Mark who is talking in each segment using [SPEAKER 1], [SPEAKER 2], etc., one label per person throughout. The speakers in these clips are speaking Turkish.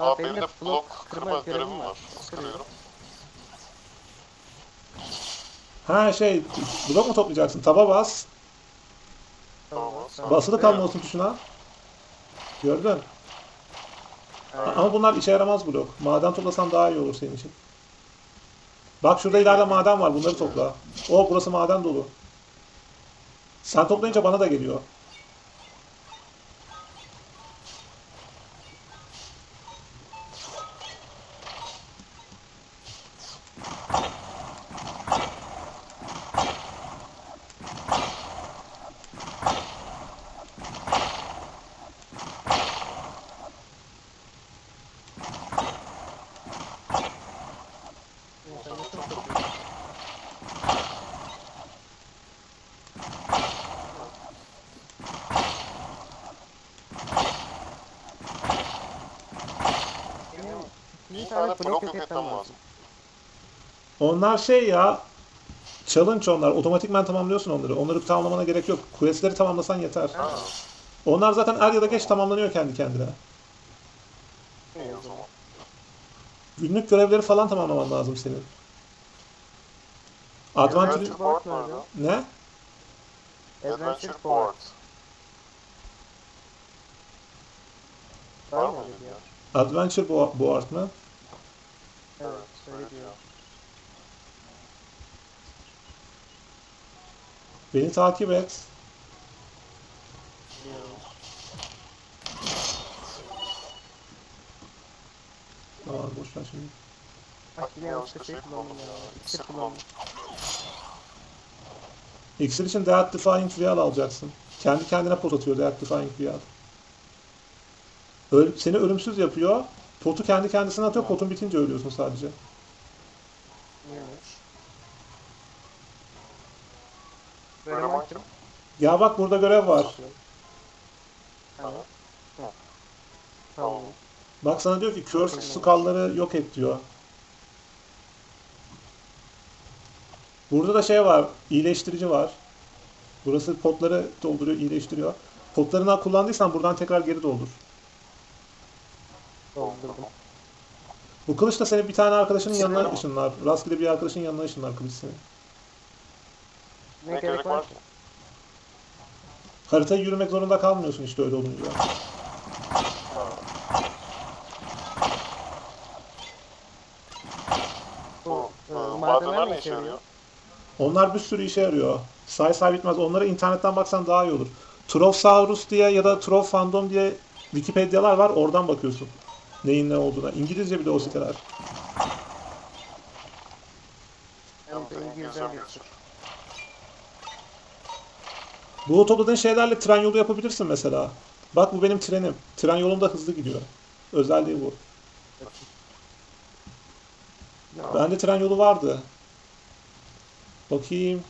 [SPEAKER 1] Aa benim de blok kırma görevim var. Kırıyorum.
[SPEAKER 2] Ha şey blok mu toplayacaksın? Taba bas.
[SPEAKER 1] Tamam. tamam.
[SPEAKER 2] Basılı kalmalısın tuşuna. Gördün.
[SPEAKER 1] Aynen.
[SPEAKER 2] Ama bunlar işe yaramaz blok. Maden toplasan daha iyi olur senin için. Bak şurada ileride maden var. Bunları topla. O burası maden dolu. Sen toplayınca bana da geliyor.
[SPEAKER 1] İnternetim çok iyi. Benim bir tane blok yok etmem lazım.
[SPEAKER 2] Onlar şey ya challenge onlar. Otomatikman tamamlıyorsun onları. Onları tamamlamana gerek yok. Questleri tamamlasan yeter.
[SPEAKER 1] Ha,
[SPEAKER 2] Onlar zaten er ya da geç tamamlanıyor kendi kendine.
[SPEAKER 1] iyi o zaman.
[SPEAKER 2] Günlük görevleri falan tamamlaman lazım senin. Adventure...
[SPEAKER 1] Adventure board nerede?
[SPEAKER 2] Ne?
[SPEAKER 1] Adventure board. Var mı öyle bir yer?
[SPEAKER 2] Adventure Bo- Board mı?
[SPEAKER 1] Evet, öyle diyor.
[SPEAKER 2] Beni takip et. Tamam boş ver şimdi.
[SPEAKER 1] Bak yine yanlışlıkla şey kullandım ya. İksir kullandım.
[SPEAKER 2] İksir için Death Defying Vial alacaksın. Kendi kendine pot atıyor Death Defying Vial. Öl seni ölümsüz yapıyor. Potu kendi kendisine atıyor. Potun bitince ölüyorsun sadece.
[SPEAKER 1] Neymiş? Böyle kim?
[SPEAKER 2] Ya bak burada görev var.
[SPEAKER 1] Tamam. Tamam.
[SPEAKER 2] Bak sana diyor ki Cursed Skull'ları yok et diyor. Burada da şey var. iyileştirici var. Burası potları dolduruyor, iyileştiriyor. Potlarını kullandıysan buradan tekrar geri doldur.
[SPEAKER 1] Doldurdum.
[SPEAKER 2] Bu kılıç da seni bir tane arkadaşının yanına ışınlar. Rastgele bir arkadaşın yanına ışınlar kılıç seni.
[SPEAKER 1] Ne gerek var ki?
[SPEAKER 2] Haritayı yürümek zorunda kalmıyorsun işte öyle olunca.
[SPEAKER 1] Bu e, madenler ne işe yarıyor?
[SPEAKER 2] Onlar bir sürü işe yarıyor. Say say bitmez. Onlara internetten baksan daha iyi olur. Tropsaurus diye ya da Trop Fandom diye Wikipedia'lar var. Oradan bakıyorsun. Neyin ne olduğuna. İngilizce bir de o siteler. Bu topladığın şeylerle tren yolu yapabilirsin mesela. Bak bu benim trenim. Tren yolunda hızlı gidiyor. Özelliği bu. Bende tren yolu vardı. Bakayım.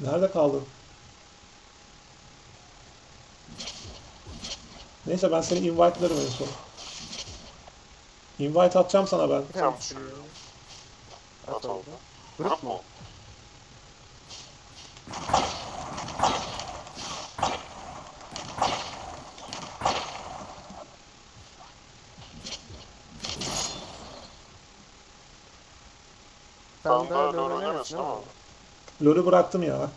[SPEAKER 2] Nerede kaldın? Neyse ben seni invite'larım en son. Invite atacağım sana ben.
[SPEAKER 1] Sürüyor. At oldu. Grup mu? Sen daha LoL oynamıyorsun ama.
[SPEAKER 2] LoL'ü bıraktım ya.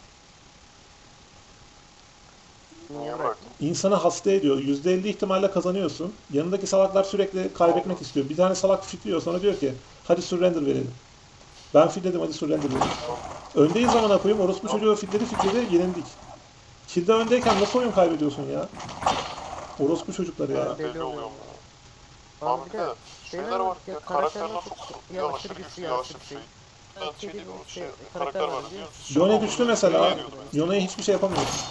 [SPEAKER 2] İnsanı hasta ediyor. %50 ihtimalle kazanıyorsun. Yanındaki salaklar sürekli kaybetmek istiyor. Bir tane salak fitliyor sonra diyor ki hadi surrender verelim. Ben fitledim hadi surrender verelim. Öndeyiz zamana koyayım. Orospu çocuğu fitledi fitledi yenildik. Kilde öndeyken nasıl oyun kaybediyorsun ya? Orospu çocukları ya.
[SPEAKER 1] Belli oluyor. Abi bir de şeyler var ya karakterler çok ya aşırı güçlü ya aşırı şey. Ben şey şey karakter var?
[SPEAKER 2] Yone güçlü mesela. Yone'ye hiçbir şey yapamıyorsun.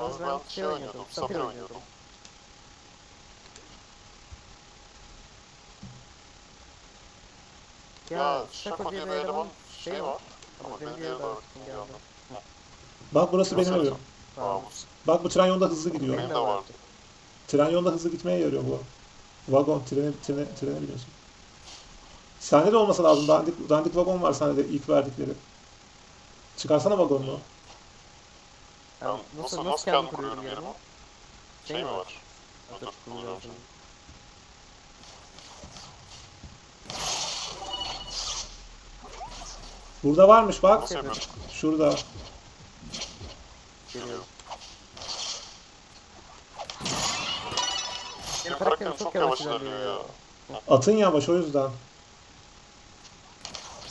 [SPEAKER 1] Az ben şey oynuyordum, Safir oynuyordum. Ya Şako diye bir eleman şey var. Ama benim diğeri de.
[SPEAKER 2] Bak burası benim evim.
[SPEAKER 1] Tamam.
[SPEAKER 2] Bak bu tren yolda hızlı gidiyor.
[SPEAKER 3] Benim de vardı.
[SPEAKER 2] Tren yolda hızlı gitmeye yarıyor bu. Vagon, trene, trene, trene biniyorsun. Sende de olması lazım. Dandik, dandik vagon var sende de ilk verdikleri. Çıkarsana vagonunu.
[SPEAKER 3] Ben
[SPEAKER 1] Yani
[SPEAKER 3] nasıl, nasıl kendim kuruyorum yerimi? Şey mi var?
[SPEAKER 1] Dur.
[SPEAKER 2] Burada varmış bak.
[SPEAKER 3] Nasıl?
[SPEAKER 2] Şurada.
[SPEAKER 3] Geliyorum.
[SPEAKER 1] Benim karakterim çok yavaş ilerliyor ya.
[SPEAKER 2] Atın yavaş o yüzden.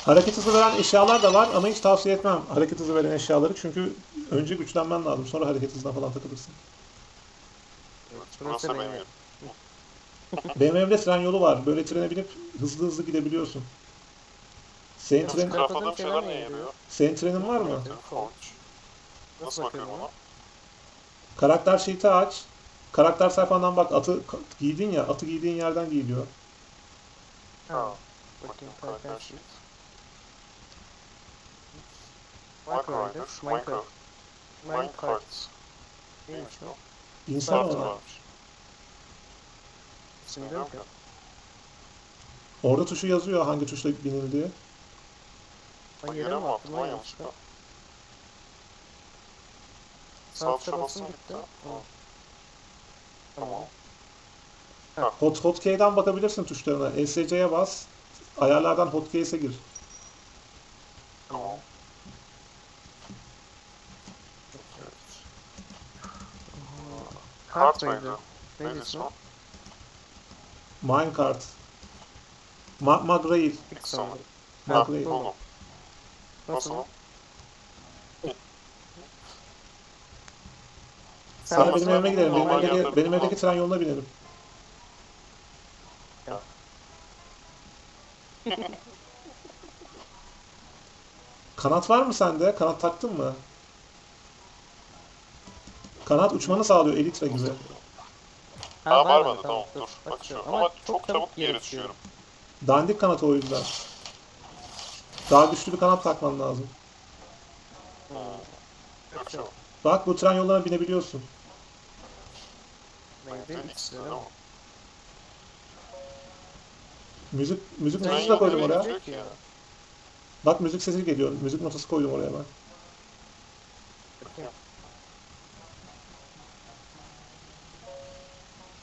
[SPEAKER 2] Hareket hızı veren eşyalar da var ama hiç tavsiye etmem hareket hızı veren eşyaları çünkü önce güçlenmen lazım sonra hareket hızına falan takılırsın.
[SPEAKER 3] Burası. Benim
[SPEAKER 2] evde tren yolu var. Böyle trene binip hızlı hızlı gidebiliyorsun. Senin, tren,
[SPEAKER 3] şeyler
[SPEAKER 2] senin trenin var mı?
[SPEAKER 3] Forge. Nasıl bakıyorum ona?
[SPEAKER 2] Karakter sheet'i aç. Karakter sayfandan bak atı giydin ya atı giydiğin yerden giyiliyor.
[SPEAKER 3] Ha.
[SPEAKER 1] Bakayım karakter
[SPEAKER 3] karakter
[SPEAKER 1] sheet.
[SPEAKER 3] sheet.
[SPEAKER 1] Minecraft,
[SPEAKER 3] Minecraft.
[SPEAKER 1] Neymiş o?
[SPEAKER 2] İnsan ona.
[SPEAKER 3] varmış.
[SPEAKER 1] Bilmiyorum ki.
[SPEAKER 2] Orada tuşu yazıyor hangi tuşla binildiği.
[SPEAKER 1] Ben
[SPEAKER 3] Yere mi
[SPEAKER 1] attım lan yanlışlıkla? Sağ tuşa basın gitti. Tamam.
[SPEAKER 3] Tamam.
[SPEAKER 2] Hot hotkey'den bakabilirsin tuşlarına. SC'ye bas. Ayarlardan hotkeys'e gir.
[SPEAKER 3] Tamam.
[SPEAKER 1] Kart mıydı? Neydi ismi?
[SPEAKER 2] Minecart. Ma Magrail.
[SPEAKER 1] Sanırım.
[SPEAKER 2] Magrail.
[SPEAKER 3] buldum.
[SPEAKER 1] Nasıl? Sen
[SPEAKER 2] benim evime gidelim. Benim
[SPEAKER 3] normal
[SPEAKER 2] evdeki, benim evdeki tren yoluna binelim. Kanat var mı sende? Kanat taktın mı? Kanat uçmanı sağlıyor Elytra gibi.
[SPEAKER 3] Ha varmadı tamam dur. Bakıyorum. Ama çok çabuk yere düşüyorum.
[SPEAKER 2] Dandik kanat o yüzden. Daha güçlü bir kanat takman lazım.
[SPEAKER 3] Yok çabuk.
[SPEAKER 2] Bak bu tren yollarına binebiliyorsun.
[SPEAKER 1] Neydi?
[SPEAKER 3] X değil mi?
[SPEAKER 2] Müzik müzik
[SPEAKER 3] Tren
[SPEAKER 2] notası da koydum oraya.
[SPEAKER 3] ya.
[SPEAKER 2] Bak müzik sesi geliyor. Müzik notası koydum oraya ben.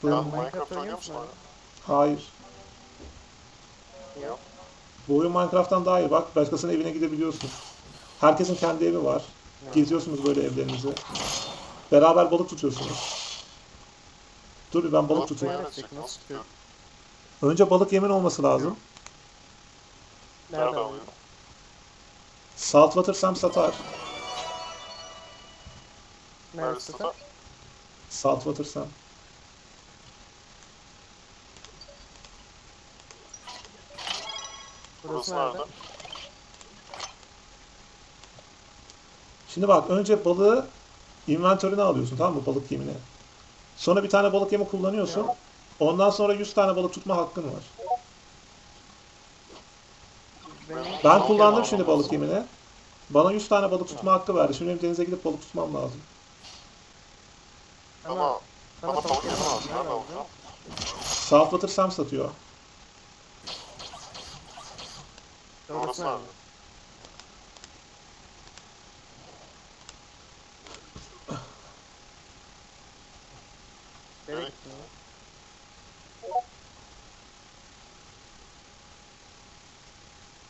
[SPEAKER 2] Bu,
[SPEAKER 3] Minecraft oynuyor musun hala?
[SPEAKER 2] hayır.
[SPEAKER 3] Yok.
[SPEAKER 2] Bu oyun Minecraft'tan daha iyi. Bak başkasının evine gidebiliyorsun. Herkesin kendi evi var. Geziyorsunuz böyle evlerinizi. Beraber balık tutuyorsunuz. Dur bir ben balık tutayım.
[SPEAKER 1] tutmaya- tutayım. Nasıl tutuyor?
[SPEAKER 2] Önce balık yemin olması lazım.
[SPEAKER 3] Nerede
[SPEAKER 1] Nerede
[SPEAKER 3] alıyor?
[SPEAKER 2] Saltwater Sam satar.
[SPEAKER 3] Satar?
[SPEAKER 1] satar?
[SPEAKER 2] Saltwater Sam.
[SPEAKER 1] Burası nerede?
[SPEAKER 2] Şimdi bak önce balığı inventörüne alıyorsun tamam mı balık yemine. Sonra bir tane balık yemi kullanıyorsun. Ondan sonra 100 tane balık tutma hakkın var. Ben kullandım şimdi balık yemine. Bana 100 tane balık tutma hakkı verdi. Şimdi benim denize gidip balık tutmam lazım.
[SPEAKER 1] ama
[SPEAKER 3] Ama
[SPEAKER 1] balık yemem lazım.
[SPEAKER 3] Nerede?
[SPEAKER 2] Saltwater Sam satıyor.
[SPEAKER 1] Orası
[SPEAKER 3] Orası
[SPEAKER 1] nerede?
[SPEAKER 3] nerede?
[SPEAKER 1] Nereye gittin ya?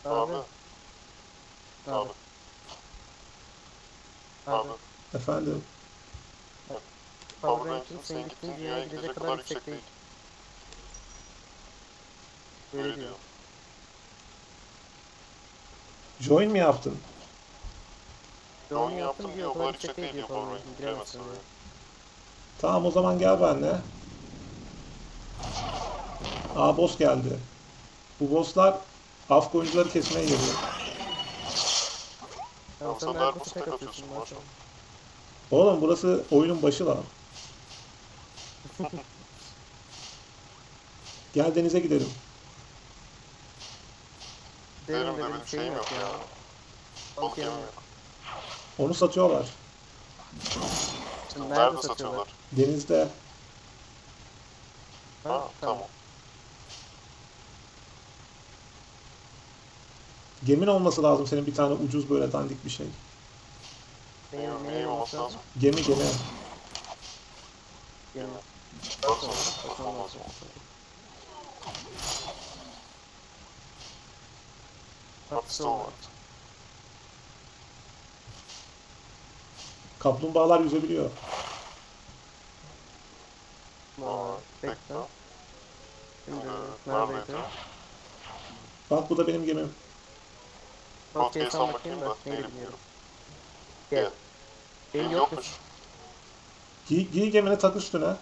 [SPEAKER 3] Abi.
[SPEAKER 1] Abi.
[SPEAKER 3] Abi.
[SPEAKER 1] Abi.
[SPEAKER 3] Abi.
[SPEAKER 2] Efendim.
[SPEAKER 1] Powerbank'in senin gittiğin dünyaya gidecek kadar yüksek değil. Böyle diyor.
[SPEAKER 2] Join mi yaptın?
[SPEAKER 1] Doğru yaptım diyor, kadar yüksek değil diyor Powerbank'in. Giremezsin oraya.
[SPEAKER 2] Tamam o zaman gel benimle. Aa boss geldi. Bu bosslar Afk oyuncuları kesmeye geliyor.
[SPEAKER 1] Tamam sen de her boss'a tek atıyorsun maşallah.
[SPEAKER 2] Oğlum burası oyunun başı lan. Gel denize gidelim.
[SPEAKER 1] Derim de benim şeyim yok ya. Balık
[SPEAKER 3] Balık
[SPEAKER 1] yok.
[SPEAKER 2] Onu satıyorlar.
[SPEAKER 1] Şimdi
[SPEAKER 3] Nerede
[SPEAKER 1] nerede satıyorlar?
[SPEAKER 3] satıyorlar?
[SPEAKER 2] Denizde.
[SPEAKER 1] Ha,
[SPEAKER 3] Ha,
[SPEAKER 1] tamam.
[SPEAKER 3] tamam.
[SPEAKER 2] Gemin olması lazım senin bir tane ucuz böyle dandik bir şey.
[SPEAKER 1] Olması
[SPEAKER 3] olması
[SPEAKER 1] lazım?
[SPEAKER 3] lazım?
[SPEAKER 2] Gemi gemi.
[SPEAKER 1] Yemin.
[SPEAKER 3] Varsa
[SPEAKER 1] Bakalım
[SPEAKER 3] Hapiste olmadı.
[SPEAKER 2] Kaplumbağalar yüzebiliyor.
[SPEAKER 1] Aa, Bekle.
[SPEAKER 3] Bekle.
[SPEAKER 1] Şimdi neredeydi?
[SPEAKER 3] Neredeydi?
[SPEAKER 2] Bak bu da benim gemim.
[SPEAKER 1] Podcast bakayım
[SPEAKER 3] bakayım
[SPEAKER 1] da neyi bilmiyorum.
[SPEAKER 3] Gel.
[SPEAKER 1] Gel. Benim yokmuş.
[SPEAKER 2] Giy, giy gemini tak üstüne.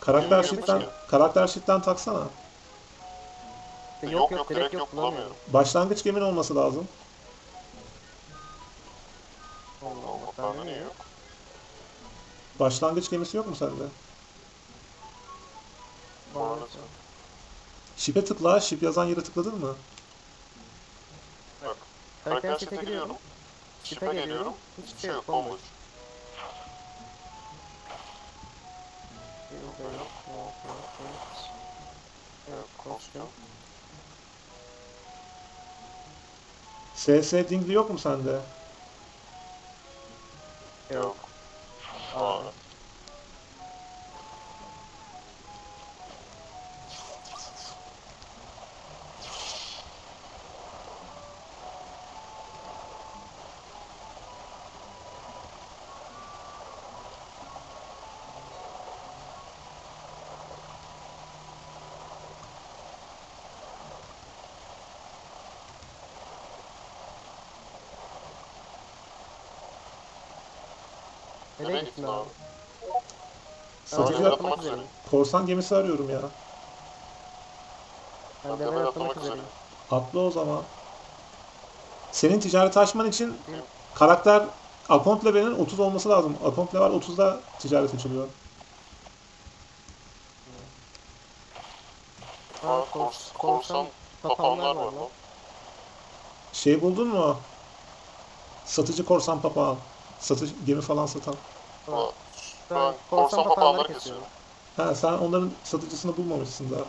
[SPEAKER 2] Karakter
[SPEAKER 3] yapmış
[SPEAKER 2] karakter sheet'ten taksana.
[SPEAKER 1] Yok yok direkt yok bulamıyorum.
[SPEAKER 2] Başlangıç gemin olması lazım.
[SPEAKER 1] Allah
[SPEAKER 3] Allah
[SPEAKER 1] Allah
[SPEAKER 3] bende niye yok?
[SPEAKER 2] Başlangıç gemisi yok mu sende?
[SPEAKER 3] Maalesef.
[SPEAKER 2] Ship'e tıkla. Ship yazan yere tıkladın mı?
[SPEAKER 3] Bak.
[SPEAKER 1] Sete
[SPEAKER 3] sete
[SPEAKER 1] giriyorum.
[SPEAKER 3] giriyorum.
[SPEAKER 1] Şipe
[SPEAKER 3] Şipe
[SPEAKER 1] geliyorum. Hiçbir
[SPEAKER 3] Bir
[SPEAKER 1] şey yok bomboş. Burada yok. Yok yok yok. Yok kostüm.
[SPEAKER 2] SS Dingli yok mu sende?
[SPEAKER 1] Yok.
[SPEAKER 3] Aa.
[SPEAKER 1] Nereye gittin abi?
[SPEAKER 2] Satıcı
[SPEAKER 1] atlamak üzereyim.
[SPEAKER 2] korsan gemisi arıyorum ya.
[SPEAKER 1] Ben level atlamak üzereyim.
[SPEAKER 2] Atla o zaman. Senin ticareti açman için karakter account level'in 30 olması lazım. Account level 30'da ticaret açılıyor.
[SPEAKER 1] Aa, kors, korsan papağanlar var lan.
[SPEAKER 2] Şey buldun mu? Satıcı korsan papağan. Satış gemi falan satan.
[SPEAKER 1] Ben
[SPEAKER 3] Ben
[SPEAKER 1] korsan papağanları kesiyorum.
[SPEAKER 2] Ha sen onların satıcısını bulmamışsın daha.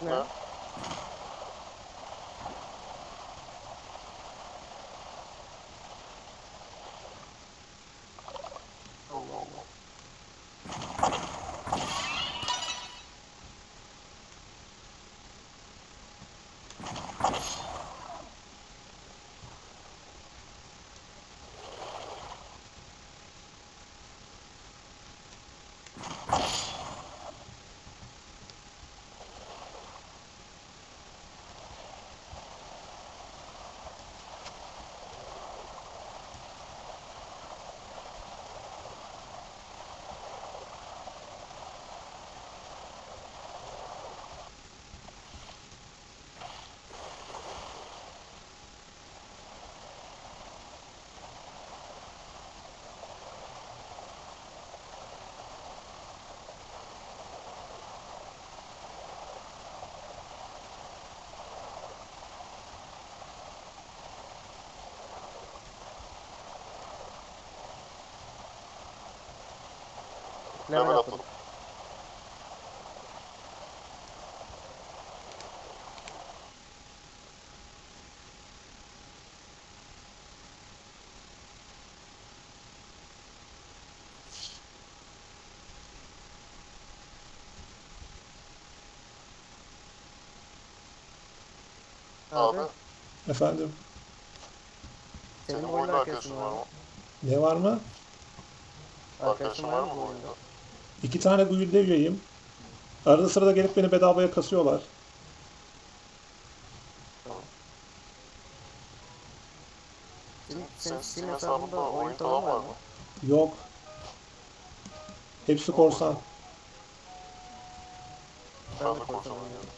[SPEAKER 1] Ne?
[SPEAKER 3] Ne?
[SPEAKER 1] Allah Allah. Level atladım.
[SPEAKER 3] atladım.
[SPEAKER 1] Abi,
[SPEAKER 3] Abi,
[SPEAKER 2] Efendim
[SPEAKER 1] senin
[SPEAKER 3] senin
[SPEAKER 1] oyun
[SPEAKER 3] oyunda
[SPEAKER 1] arkadaşın var mı?
[SPEAKER 2] ne var mı?
[SPEAKER 1] Arkadaşın var mı bu oyunda?
[SPEAKER 2] İki tane guild'e üyeyim. Arada sırada gelip beni bedavaya kasıyorlar.
[SPEAKER 1] Senin, senin Steam hesabında oyun falan var mı?
[SPEAKER 2] Yok. Hepsi korsan.
[SPEAKER 1] Ben de korsan
[SPEAKER 3] oynuyorum.